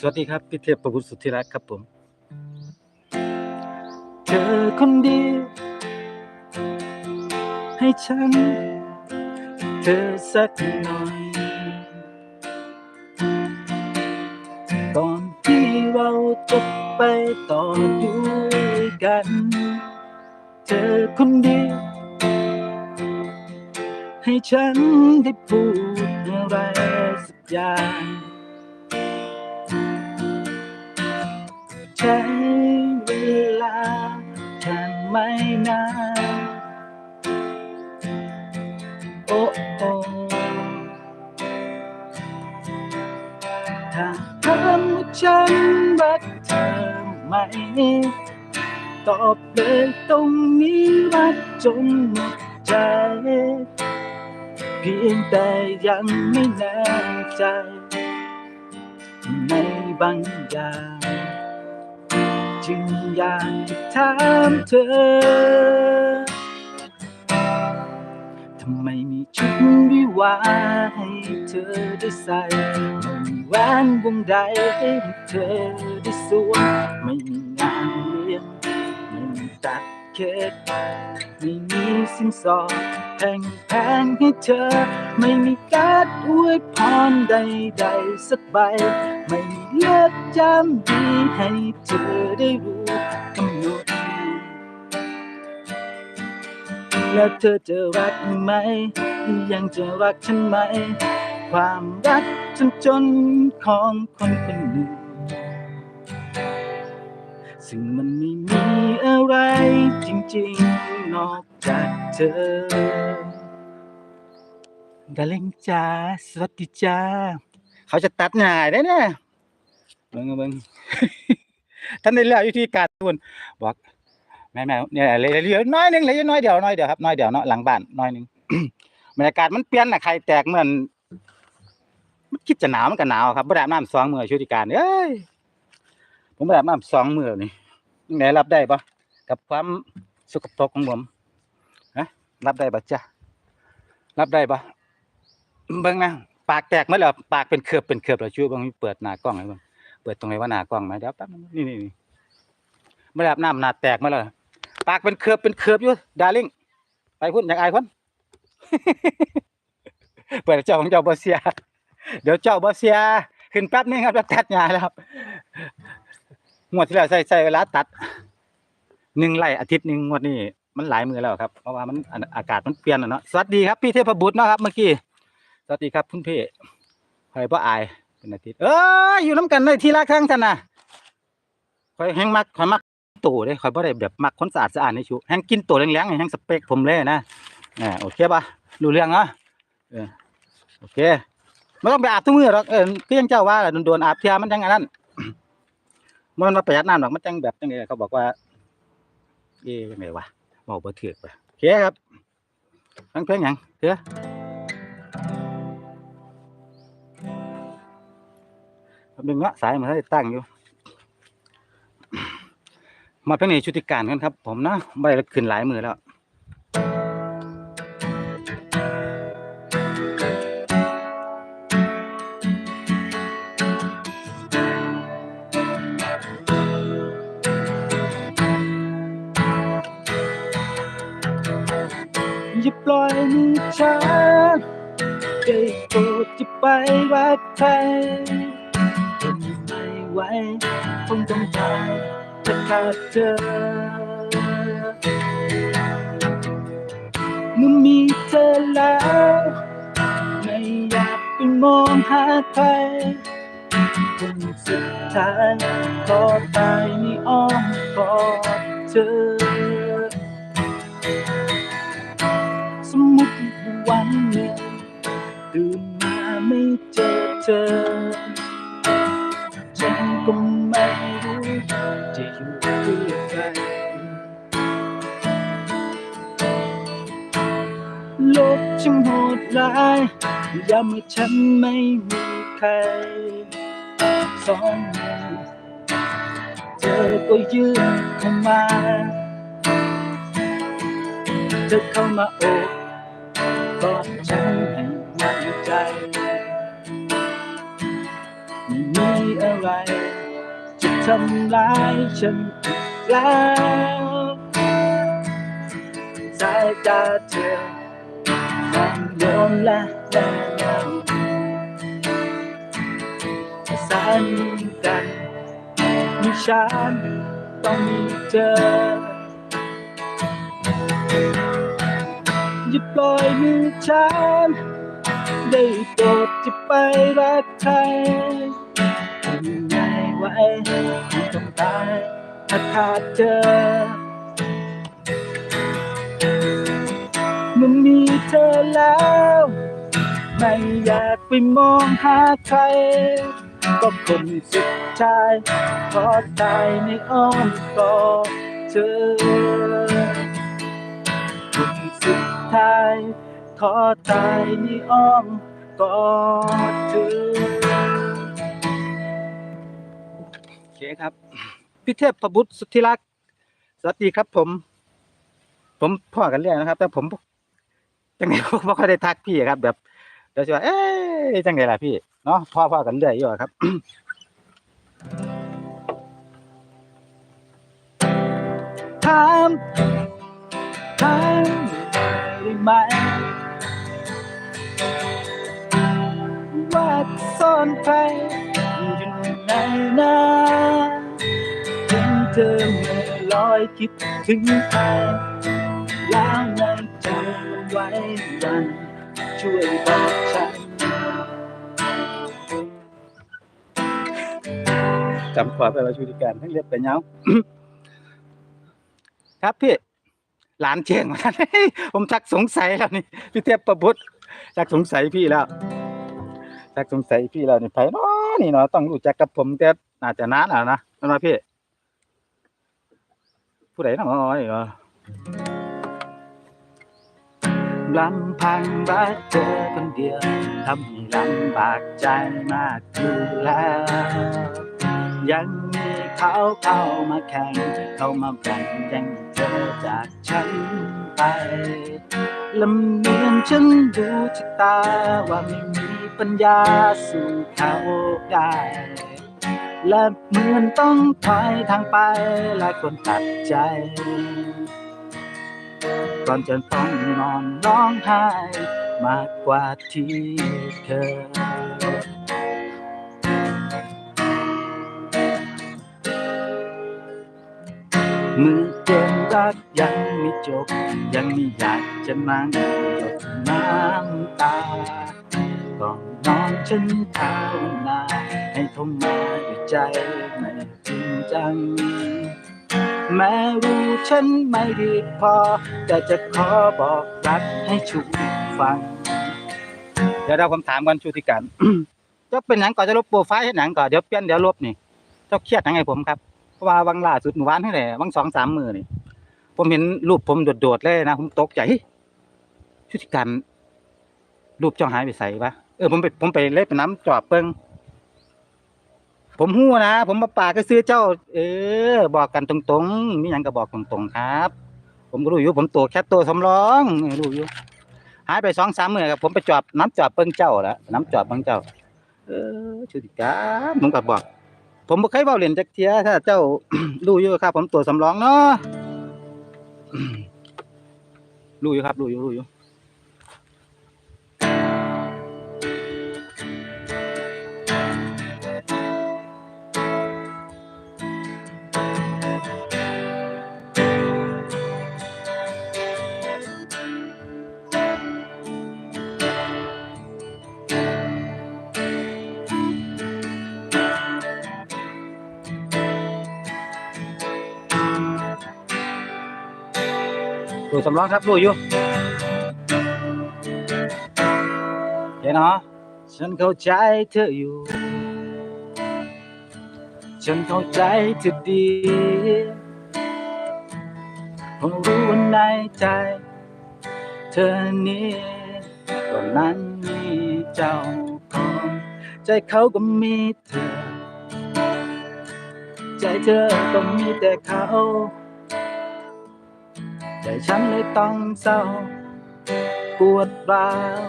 สวัสดีครับ พี่เทพประบุตรสุทธิรักษ์ครับผม เธอคนเดียวให้ฉัน เธอสักหน่อยก่อนที่เราจะไปต่อด้วยกัน เธอคนเดียวให้ฉันได้พูดอะไรสักอย่าง ใช้เวลาแค่ไม่นานโอ้โอ้ถ้าถามว่าฉันรักเธอไหม ตอบเลยตรงนี้รักจนหมดใจ เพียงแต่ยังไม่แน่ใจในบางอย่าง จึงอยากจะถามเธอ ทำไมมีชุดวิวาห์ให้เธอได้ใส่ไม่มีแหวนวงใดให้เธอได้สวมไม่มีงานเลี้ยงไม่มีตัดเค้กไม่มีสินสอด แพงแพงให้เธอ ไม่มีการอวยพรใดๆสักใบ ไม่มีเลือกจำดีให้เธอได้รู้กำหนดแล้วเธอจะรักไหม ยังจะรักฉันไหม ความรักจนจนของคนคนหนึ่ง ซึ่งมันไม่มีอะไรจริงๆนอก จากเธอดาเล็งจ้าสวัสดีจ้า เขาจะตัดหน่ายได้เนี่ยเบิ่งเบิ่งท่านได้เลือกวิธีการทุนบอกแม่แม่เนี่ยเลยเหลือน้อยนึงเลยน้อยเดียวน้อยเดียวครับน้อยเดียวเนาะหลังบ้านน้อยนึงบรรยากาศมันเปลี่ยนน่ะใครแตกเหมือนมันคิดจะหนาวมันก็หนาวครับบ่ได้อาน้ำสองมือชุติการเอ้ยผมบ่ได้อาน้ำสองมือนี่ยังไงรับได้ปะกับความสกปรกของผม รับได้ปะจ๊ะรับได้ปะเบิ่งนะปากแตกไหมล้วปากเป็นเคือบเป็นเคือบแล้วชูเบิ่งเปิดหน้ากล้องให้เบิ่งเปิดตรงไหนว่าหน้ากล้องไหมเดี๋ยวแป๊บนี่นี่นี่ไม่ได้อาบน้ำหนาแตกมาแล้วปากเป็นเคือบเป็นเคือบอยู่ดาริ่งไปพุ่นอยากอายคนเปิดเจ้าของเจ้าบอเซีย เดี๋ยวเจ้าบอเซีย ขึ้นแป๊บนึงครับจะตัดหญ้าแล้วครับงวดที่แล้วใส่ใส่เวลาตัดหนึ่งไร่อาทิตย์หนึ่งงวดนี้ มันหลายมือแล้วครับเพราะว่ามันอากาศมันเปลี่ยนอะเนาะสวัสดีครับพี่เทพบุตรนะครับเมื่อกี้สวัสดีครับคุณพี่ใครบ่อายเป็นอาทิตย์เอออยู่น้ำกันในที่ละครั้งท่านนะคอยแห้งมักคอยมักตัวเด้ข่อยบ่ได้แบบมักคนสะอาดสะอาดในชูแฮงกินตัวแรงๆนี่แฮงสเปคผมเลยนะอ่าโอเคป่ะรู้เรื่องเนาะเออโอเคไม่ต้องไปอาบทุกมือหรอกเออคือยังเจ้าว่าโดนๆอาบเทียมันจังอันนั้นมันว่าประหยัดน้ำหรอกมันจังแบบจังไดเขาบอกว่าเอ๊ะจังไดวะ เว้าบ่ถูกป่ะโอเคครับฟังเพลงหยังเด้อแป๊บนึงเนาะสายมันได้ตั้งอยู่ มาเป็นในชุติการกันครับ ผมนะใบละขึ้นหลายมือแล้ว มือได้โปรดจะไปรักใครทนไม่ไหวคงต้องตายถ้าขาดเธอเมื่อมีเธอแล้ว ไม่อยากไปมองหาใครคงสุดท้ายขอตายในอ้อมกอดเธอ เจอเธอฉันก็ไม่รู้จะอยู่เพื่อใครโลกช่างโหดร้ายยามเมื่อฉันไม่มีใครสองมือเธอก็ยื่นเข้ามา เธอเข้ามาโอบ มั่นใจะทำร้ายฉันอีกแล้วสายตาเธอมันโยนและแน่นอนสานกันมีฉันต้องมีเธออย่าปล่อยมือฉันได้โปรดจะไปรักใคร ว้ที่ต้องตายถ้าขาดเธอมันมีเธอแล้ว ไม่อยากไปมองหาใคร ก็คนสุดท้ายขอตายในอ้อมกอดเธอคนสุดท้ายขอตายในอ้อมกอดเธอ เคครับพี่เทพประบุตรสุทธิรักษ์สวัสดีครับ ผม ผมพ่อกันเรื่อยนะครับ แต่ผมจังไงผมไม่ค่อยได้ทักพี่ครับ แบบเดี๋ยวจะว่าเอ๊ะจังไงล่ะพี่เนาะพ่อพ่อกันเรื่อยอยู่ะครับถามถามได้ไหมว่าซ่อนใคร อยู่ในนั้นถึงเธอเมื่อลอยคิดถึงใครแล้วในใจไว้วันช่วยบอกฉันจำความไปว่าชุดิการทั้งเรียบแต่เงาครับพี่หลานเชียงมาผมชักสงสัยแล้วนี่พี่เทพประบุตรชักสงสัยพี่แล้วชักสงสัยพี่แล้วนี่ไผเนาะ นี่เนาะต้องรู้จักกับผมแต่น่าจะนานแล้วนะนั่นว่าพี่ ผู้ใดนาะนี่เนาะลำพังรักเธอคนเดียวทำให้ลำบากใจมากอยู่แล้ว ยังมีเขาเข้ามาแข่ง เข้ามาแบ่งย่งเธอจากฉันไป ลำเนียนฉันดูชะตาว่าไม่มีปัญญาสู่เขาได้ และเหมือนต้องถอยทางไปและคนตัดใจ ก่อนจะต้องนอนร้องไห้มากกว่าที่เคย มือเกมรักยังไม่จบ ยังไม่อยากจะนั่งหยดน้ำตาก่อนนอนฉันภาวนาให้เขามาด้วยใจไม่จริงจัง แม้รู้ฉันไม่ดีพอ แต่จะขอบอกรักให้ชุกฟัง เดี๋ยวเราผมถามกันชูติการเจ้าเป็นหนังก่อนจะลบโปรไฟล์ให้หนังก่อนเดี๋ยวเปลี่ยนเดี๋ยวลบนี่เจ้าเครียดยังไงผมครับ เพราะว่าวังล่าสุดเมื่อวานนี่แหละวังสองสามมือนี่ผมเห็นรูปผมโดดๆเลยนะผมตกใจชุติการรูปเจ้าหายไปใส่ปะเออผมไปผมไปเล่นไปน้ำจอบเปิงผมหู้นะผมมาป่าก็ซื้อเจ้า เออ บอกกันตรงๆมีหยังก็บอกตรงๆครับ ผมก็รู้อยู่ผมตัวแค่ตัวสำรองเออรู้อยู่หายไปสองสามมือครับผมไปจอบน้ำจอบเปิงเจ้าละน้ำจอบเปิงเจ้า เออชุติการผมก็บอก ผมบ่เคยเว้าเล่นจักเทียถ้าเจ้ารู้อยู่ครับ ผมตัวสำรองเนาะรู้อยู่ครับรู้อยู่รู้อยู่ ตัวสำรองครับรู้อยู่เห็นเนาะฉันเข้าใจเธออยู่ ฉันเข้าใจเธอดีผมรู้ว่าในใจ เธอนี้ตอนนั้นมีเจ้าของใจเขาก็มีเธอ ใจเธอก็มีแต่เขา ใจฉันเลยต้องเศร้า ปวดร้าว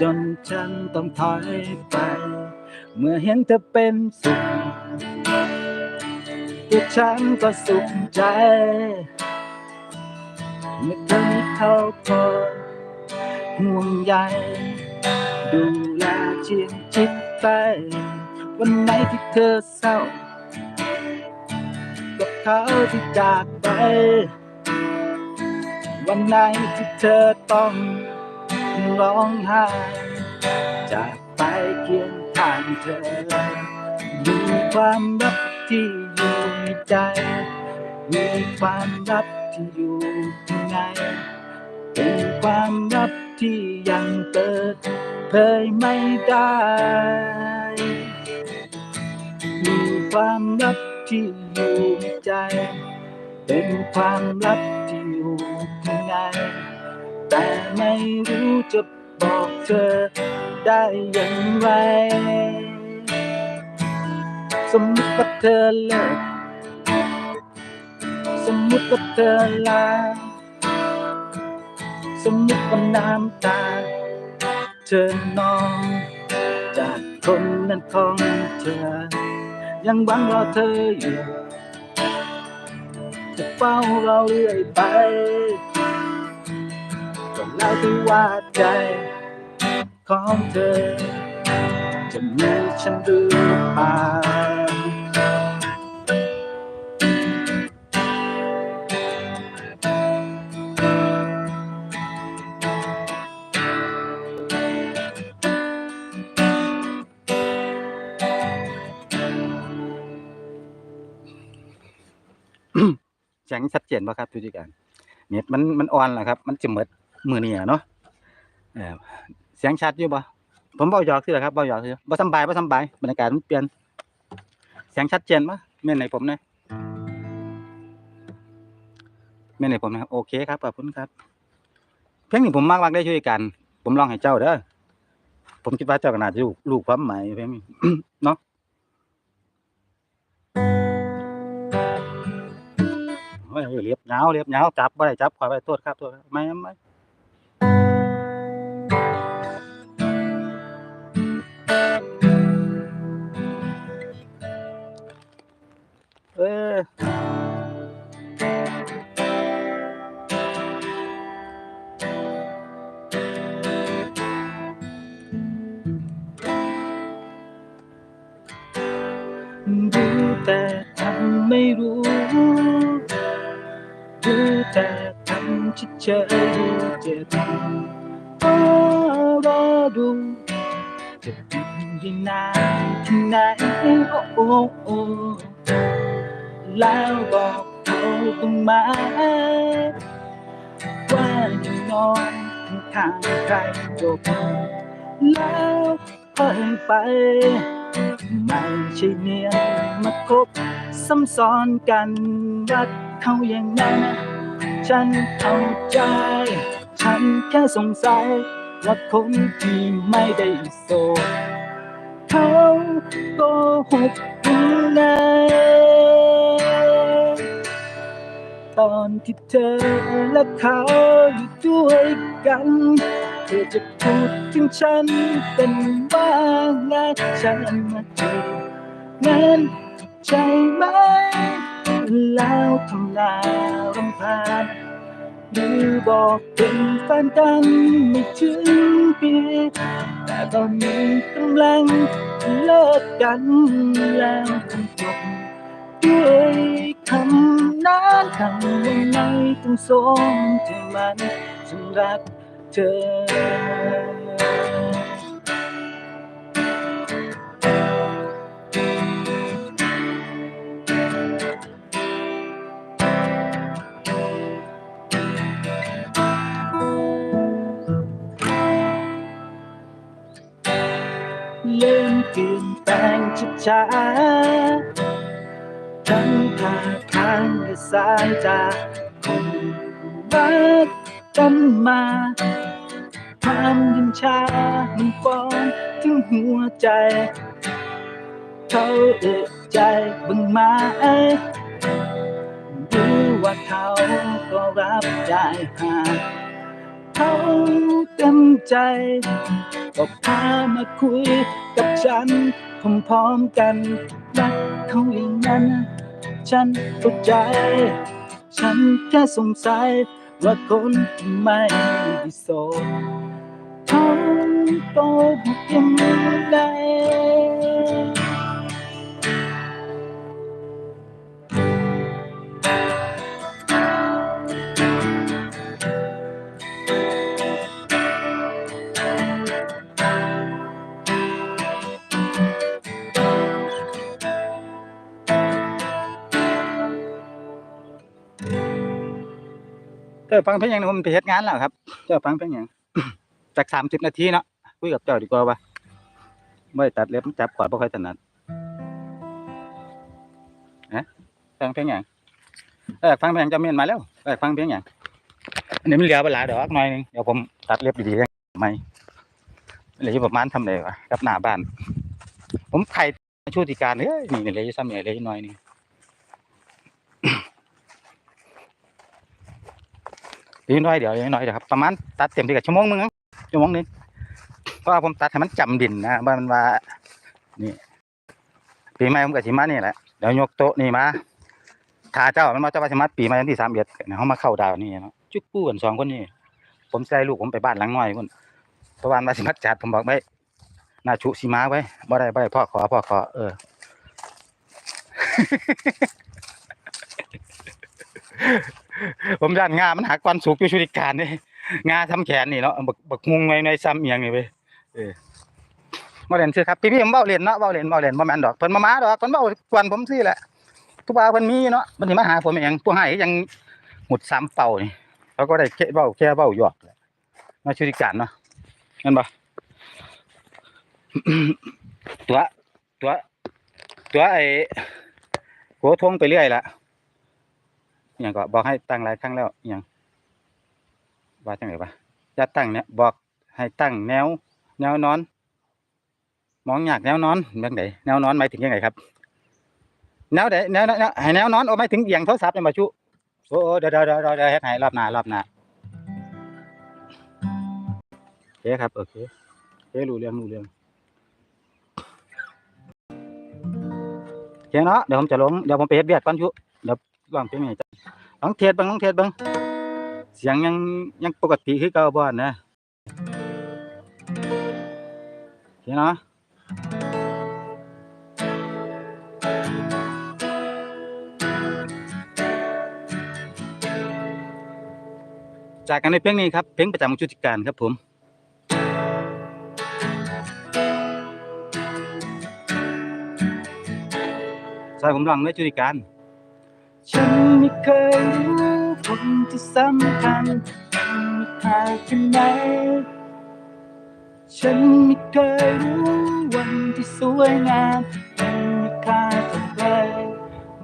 จนฉันต้องถอยไป เมื่อเห็นเธอเป็นสุขตัวฉันก็สุขใจ เมื่อเธอมีเขาคอยห่วงใยดูแลเชียงชิดไปวันไหนที่เธอเศร้า กับเขาที่จากไป วันไหนที่เธอต้องร้องไห้จากไปเคียงข้างเธอ มีความรักที่อยู่ในใจ มีความรักที่อยู่ข้างในเป็นความลับที่ยังเปิดเผยไม่ได้ มีความลับที่อยู่ในใจ เป็นความลับางแต่ไม่รู้จะบอกเธอได้อย่างไร สมมติว่าเธอเลิกสมมติว่าเธอลา สมมติว่าน้ำตา เธอนองจากคนนั้นของเธอ ยังหวังรอเธออยู่ จะเฝ้ารอเรื่อยไป ก็แล้วแต่ว่าใจของเธอ จะมีฉันหรือเปล่าเสียงชัดเจนป่ะครับทุกท่านเน็ตมันมันอ่อนแหละครับ มันจะเหมืด มือเนี่ยเนาะเออเสียงชัดอยู่ป่ะผมเบาหยอกคือครับเบาหยอกคือบ่สบายบ่สบายบรรยากาศมันเปลี่ยนเสียงชัดเจนป่ะเม่นในผมนะเม่นในผมนะครับโอเคครับขอบคุณครับ เพลงนี้ผมมากมากได้ช่วยกัน ผมลองให้เจ้าเด้อผมคิดว่าเจ้าก็น่าจะรู้รู้ความหมายเพลงนี้เนาะเฮ้ยเรียบเงาเรียบเงาจับบ่ได้จับขอไปโทษครับโทษครับไม่ไม่ เออรู้แต่ทำไม่รู้ดูแต่ทำเฉยๆเจ็บพอรอดูจะเป็นยังนานที่ไหนโอ้โอ้โอ้ แล้วบอกเขาตรงมาว่ายังนอนข้างใครจบแล้วค่อยไปไม่ใช่เนียนมาคบซ้ำซ้อนกันรักเขาอย่างนั้นฉันเข้าใจ ฉันแค่สงสัยว่าคนที่ไม่ได้โสดเขาโกหกยังไง ตอนที่เธอและเขาอยู่ด้วยกัน เธอจะพูดถึงฉันเป็นว่าไงฉันมาเจอนั้นใช่ไหม แล้วทำหน้ารำคาญหรือบอกเป็นแฟนกันไม่ถึงปีแต่ตอนนี้กำลังเลิกกันแล้วจบ ด้วยคำนั้นคำว่าไม่ต้องสนถึงมันฉันรักเธอเริ่มเปลี่ยนแปลงช้าๆ ทั้งท่าทางและสายตาคนรักกันมาความยินชามันฟ้องถึงหัวใจ เขาเอะใจบึงมารู้ว่าเขาก็รับได้หากเขาเต็มใจ ก็พามาคุยกับฉันพร้อมๆกันรักเขาอย่างนั้น ฉันเข้าใจ ฉันแค่สงสัยว่าคนไม่ดีโสดเขาโกหกยังไง จ้าฟังเพลงอย่างนี้ผมไปเฮ็ดงานแล้วครับ เจ้าฟังเพลงอย่างจากสามสิบนาทีเนาะคุยกับเจ้าดีกว่าว่าไม่ตัดเล็บจับขอดบ่ค่อยถนัดนะฟังเพลงอย่างเออฟังเพลงจะเมียนมาแล้วเออฟังเพลงอย่างอันนี้มันเหลือเวลาเดี๋ยวอักหน่อยนึงเดี๋ยวผมตัดเล็บดีๆไม่เหลืออยู่ประมาณทำไรวะกับหน้าบ้าน ผมไข่ชูติการเฮ้ยนี่เหลยซ้ำเนี่ยเหลยหน่อยนึง อีกน้อยเดี๋ยวน้อยเดี๋ยวครับประมาณตัดเต็มที่กับชั่วโมงนึงครับชั่วโมงนึงเพราะว่าผมตัดให้มันจำดินนะว่ามันว่านี่ปีใหม่ผมกับสิมานี่แหละเดี๋ยวยกโต๊ะนี่มาถาเจ้ามันมาเจ้าว่าสิมาปีใหม่วันที่สามเอ็ดเขามาเข้าดาวนี่เนาะจุกกู้กันสองคนนี่ผมใส่ลูกผมไปบ้านหลังน้อยคนเพระว่ามาสิมาจัดผมบอกไว้นาชุสิมาไว้บ่ได้บ่ได้พ่อขอพ่อขอเออ ผมย่านงามันหักวันสุกอยู่ชุดิการนี่งาทำแขนนี่เนาะบักบักงุงในในซ้ำเอียงนี่เว้ยเออบ่เล่นซื้อครับพี่ๆผมเว้าเล่นเนาะเว้าเล่นเว้าเล่นบ่แม่นดอกเพิ่นมามาดอกเพิ่นเว้ากวนผมซื่อแหละทุกบ่าวเพิ่นมีเนาะเพิ่นสิมาหาผมเองผู้ให้ยังหมุดซ้ำเป่านี่เขาก็ได้แค่เว้าแค่เว้าหยอกแหละมาชุดิการเนาะเห็นบ่ตัวตัวตัวไอ้โกทงไปเรื่อยละ อย่างก็บอกให้ตั้งหลายครั้งแล้วอย่างว่าจังไงวะจะตั้งเนี่ยบอกให้ตั้งแนว แนวนอน มองอยากแนวนอนเรื่องไหนแนวนอนหมายถึงยังไงครับ แนวไหนแนวแนวแนให้แนวนอนโอ้ไม่ถึงเอียงโทรศัพท์เนี่ยมาชุโอ้โอ้เดี๋ยวเดี๋ยวเดี๋ยวเดี๋ยวเฮ็ดให้รอบหน้ารอบหน้าโอเคครับโอเคโอเครู้เรื่องรู้เรื่องโอเคเนาะเดี๋ยวผมจะลงเดี๋ยวผมไปเฮ็ดเบียดก่อนชุเดี๋ยวลองเพลงนี้จ้ะ ลองเทสเบิ่งลองเทสเบิ่งเสียงยังยังปกติคือเก่าบ่นะโอเคเนาะจากกันในเพลงนี้ครับเพลงประจำของชุติการครับผมใช่ผมลองในจุดิการ ฉันไม่เคยรู้คนที่สำคัญมีค่าแค่ไหน ฉันไม่เคยรู้วันที่สวยงามมันมีค่าเท่าไร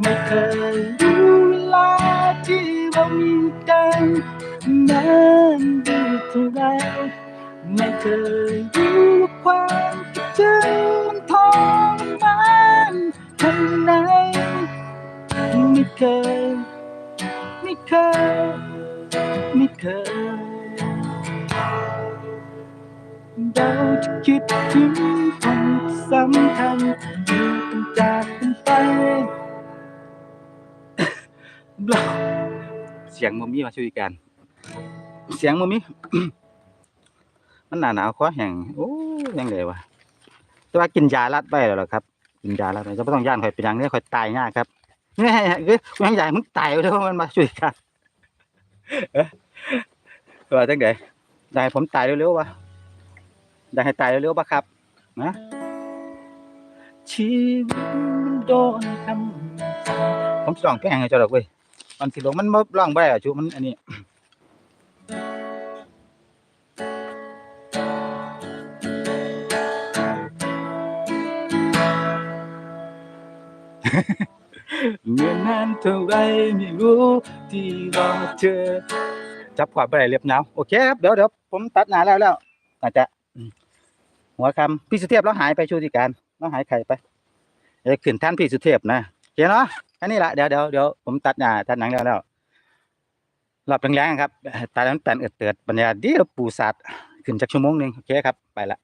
ไม่เคยรู้เวลาที่เรามีกันนานดีเท่าไรไม่เคยรู้ความคิดถึงมันทรมานเท่าไหน เคย ไม่เคย ไม่เคย เราจะคิดถึงคนสำคัญอยู่กันจากกันไป เราเสียงมมีมาช่วยกัน เสียงมมีมันหนาหนาวคอแห้งโอ้ยังไงวะแต่ว่ากินยาลัดไปแล้วหรอครับกินยาลัดไปจะไม่ต้องย่านคอยเป็นย่างนี้คอยตายง่ายครับ เนี่ยคือยังใหญ่มึงตายไปแล้วมันมาช่วยกันเออว่าจังไดได้ผมตายเร็วๆวะได้ให้ตายเร็วๆปะครับนะชีวิตมันโดนทำผมส่องแป้งให้เจ้าดอกเว้ยมันสิลงมันบ่ร้องบ่ได้อะชูมันอันนี้เมื่อนาน เท่าไรไม่รู้ที่รอเธอจับกวาดไปเรียบเนาวโอเคครับเดี๋ยวเดี๋ยวผมตัดหนาแล้วแล้วอาจจะหัวคำพี่สุเทพเราหายไปชูติการเราหายไข่ไปเดี๋ยวขึ้นท่านพี่สุเทพนะโอเคเนาะแค่นี้ละเดี๋ยวเดี๋ยวเดี๋ยวผมตัดหนาตัดหนังแล้วแล้วรอบแรงๆครับตัดนั้นแปนเอิดเติดบรรยาเดียวปูสัตว์ขึ้นจากชั่วโมงหนึ่งโอเคครับไปละ